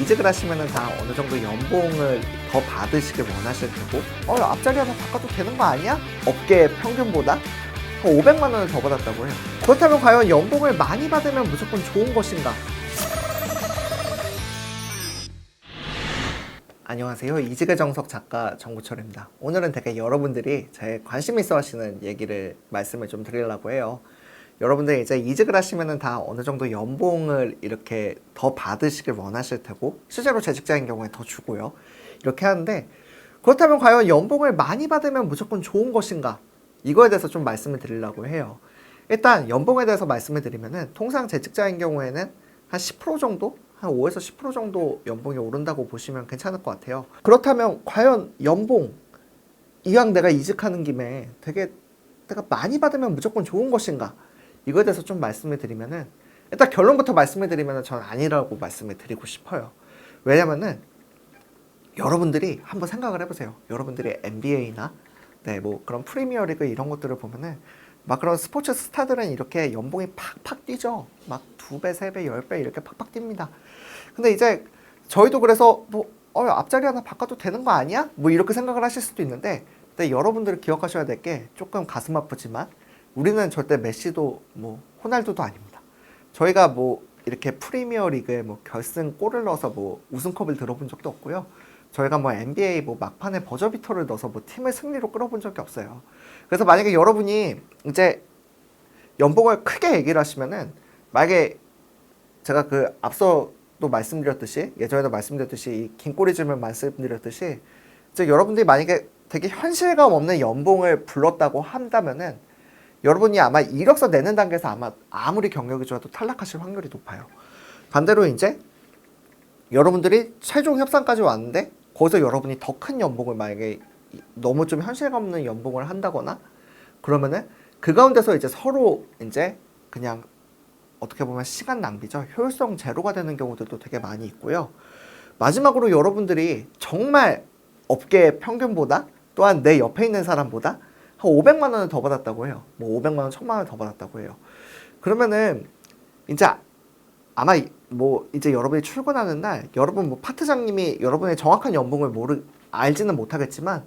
이직을 하시면은 다 어느 정도 연봉을 더 받으시길 원하실 테고 어 앞자리 하나 바꿔도 되는 거 아니야? 업계 평균보다 한 500만 원을 더 받았다고 해요. 그렇다면 과연 연봉을 많이 받으면 무조건 좋은 것인가? 안녕하세요. 이직의 정석 작가 정구철입니다. 오늘은 되게 여러분들이 제 관심 있어 하시는 얘기를 말씀을 좀 드리려고 해요. 여러분들 이제 이직을 하시면은 다 어느 정도 연봉을 이렇게 더 받으시길 원하실 테고 실제로 제 직장인 경우에 더 주고요. 이렇게 하는데 그렇다면 과연 연봉을 많이 받으면 무조건 좋은 것인가? 이거에 대해서 좀 말씀을 드리려고 해요. 일단 연봉에 대해서 말씀을 드리면은 통상 제 직장인 경우에는 한 10% 정도? 한 5에서 10% 정도 연봉이 오른다고 보시면 괜찮을 것 같아요. 그렇다면 과연 연봉 이왕 내가 이직하는 김에 되게 내가 많이 받으면 무조건 좋은 것인가? 이거에 대해서 좀 말씀을 드리면은 일단 결론부터 말씀을 드리면은 저는 아니라고 말씀을 드리고 싶어요. 왜냐면은 여러분들이 한번 생각을 해보세요. 여러분들이 NBA나 네 뭐 그런 프리미어리그 이런 것들을 보면은 막 그런 스포츠 스타들은 이렇게 연봉이 팍팍 뛰죠. 막 두 배, 세 배, 열 배 이렇게 팍팍 뜁니다. 근데 이제 저희도 그래서 뭐 어, 앞자리 하나 바꿔도 되는 거 아니야? 뭐 이렇게 생각을 하실 수도 있는데 근데 여러분들이 기억하셔야 될 게 조금 가슴 아프지만 우리는 절대 메시도 뭐 호날두도 아닙니다. 저희가 뭐 이렇게 프리미어 리그에 뭐 결승 골을 넣어서 뭐 우승컵을 들어본 적도 없고요. 저희가 뭐 NBA 뭐 막판에 버저비터를 넣어서 뭐 팀을 승리로 끌어본 적이 없어요. 그래서 만약에 여러분이 이제 연봉을 크게 얘기를 하시면은 만약에 제가 그 앞서도 말씀드렸듯이 예전에도 말씀드렸듯이 이 긴 꼬리즘을 말씀드렸듯이 이제 여러분들이 만약에 되게 현실감 없는 연봉을 불렀다고 한다면은 여러분이 아마 이력서 내는 단계에서 아마 아무리 경력이 좋아도 탈락하실 확률이 높아요. 반대로 이제 여러분들이 최종 협상까지 왔는데 거기서 여러분이 더 큰 연봉을 만약에 너무 좀 현실감 없는 연봉을 한다거나 그러면은 그 가운데서 이제 서로 이제 그냥 어떻게 보면 시간 낭비죠. 효율성 제로가 되는 경우들도 되게 많이 있고요. 마지막으로 여러분들이 정말 업계 평균보다 또한 내 옆에 있는 사람보다 한 500만 원을 더 받았다고 해요. 뭐 500만 원, 1000만 원더 받았다고 해요. 그러면은 이제 아마 이- 뭐 이제 여러분이 출근하는 날 여러분 뭐 파트장님이 여러분의 정확한 연봉을 모르 알지는 못하겠지만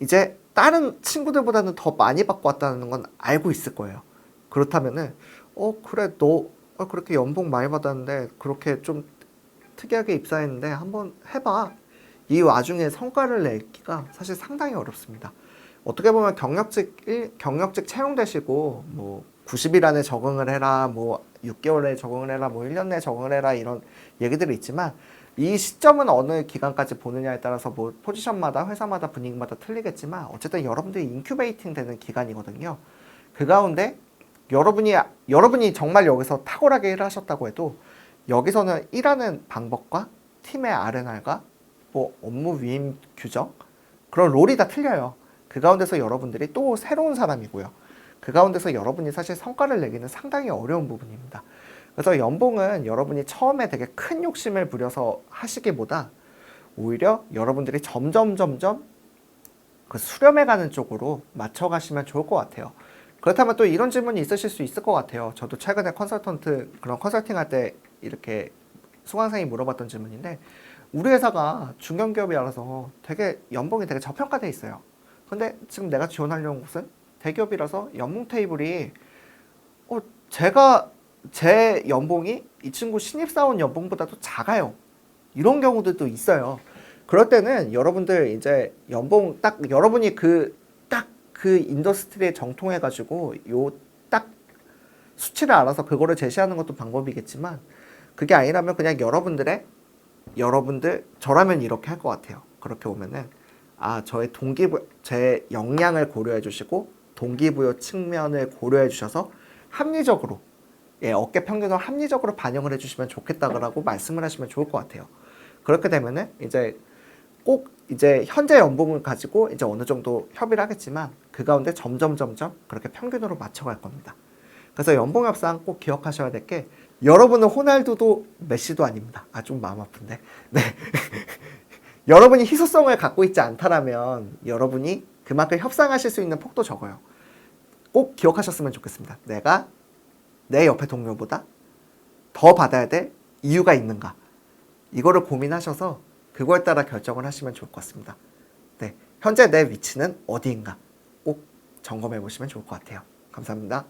이제 다른 친구들보다는 더 많이 받고 왔다는 건 알고 있을 거예요. 그렇다면은 어 그래 너 어, 그렇게 연봉 많이 받았는데 그렇게 좀 특이하게 입사했는데 한번 해봐. 이 와중에 성과를 내기가 사실 상당히 어렵습니다. 어떻게 보면 경력직 일, 경력직 채용되시고 뭐 90일 안에 적응을 해라, 뭐 6개월에 적응을 해라, 뭐 1년 내에 적응을 해라 이런 얘기들이 있지만 이 시점은 어느 기간까지 보느냐에 따라서 뭐 포지션마다 회사마다 분위기마다 틀리겠지만 어쨌든 여러분들이 인큐베이팅 되는 기간이거든요. 그 가운데 여러분이 여러분이 정말 여기서 탁월하게 일을 하셨다고 해도 여기서는 일하는 방법과 팀의 R&R과 뭐 업무 위임 규정 그런 롤이 다 틀려요. 그 가운데서 여러분들이 또 새로운 사람이고요. 그 가운데서 여러분이 사실 성과를 내기는 상당히 어려운 부분입니다. 그래서 연봉은 여러분이 처음에 되게 큰 욕심을 부려서 하시기보다 오히려 여러분들이 점점 점점 그 수렴해 가는 쪽으로 맞춰 가시면 좋을 것 같아요. 그렇다면 또 이런 질문이 있으실 수 있을 것 같아요. 저도 최근에 컨설턴트 그런 컨설팅 할 때 이렇게 수강생이 물어봤던 질문인데 우리 회사가 중견기업이라서 되게 연봉이 되게 저평가돼 있어요. 근데 지금 내가 지원하려는 곳은 대기업이라서 연봉 테이블이 어 제가 제 연봉이 이 친구 신입사원 연봉보다도 작아요. 이런 경우들도 있어요. 그럴 때는 여러분들 이제 연봉 딱 여러분이 그 딱 그 인더스트리에 정통해 가지고 요 딱 수치를 알아서 그거를 제시하는 것도 방법이겠지만 그게 아니라면 그냥 여러분들의 여러분들 저라면 이렇게 할 것 같아요. 그렇게 오면은 아 저의 동기부 제 역량을 고려해 주시고 동기부여 측면을 고려해 주셔서 합리적으로 예, 어깨 평균을 합리적으로 반영을 해주시면 좋겠다라고 말씀을 하시면 좋을 것 같아요. 그렇게 되면은 이제 꼭 이제 현재 연봉을 가지고 이제 어느 정도 협의를 하겠지만 그 가운데 점점 점점 그렇게 평균으로 맞춰갈 겁니다. 그래서 연봉 협상 꼭 기억하셔야 될 게 여러분은 호날두도 메시도 아닙니다. 아 좀 마음 아픈데. 네. 여러분이 희소성을 갖고 있지 않다라면 여러분이 그만큼 협상하실 수 있는 폭도 적어요. 꼭 기억하셨으면 좋겠습니다. 내가 내 옆에 동료보다 더 받아야 될 이유가 있는가? 이거를 고민하셔서 그거에 따라 결정을 하시면 좋을 것 같습니다. 네, 현재 내 위치는 어디인가 꼭 점검해 보시면 좋을 것 같아요. 감사합니다.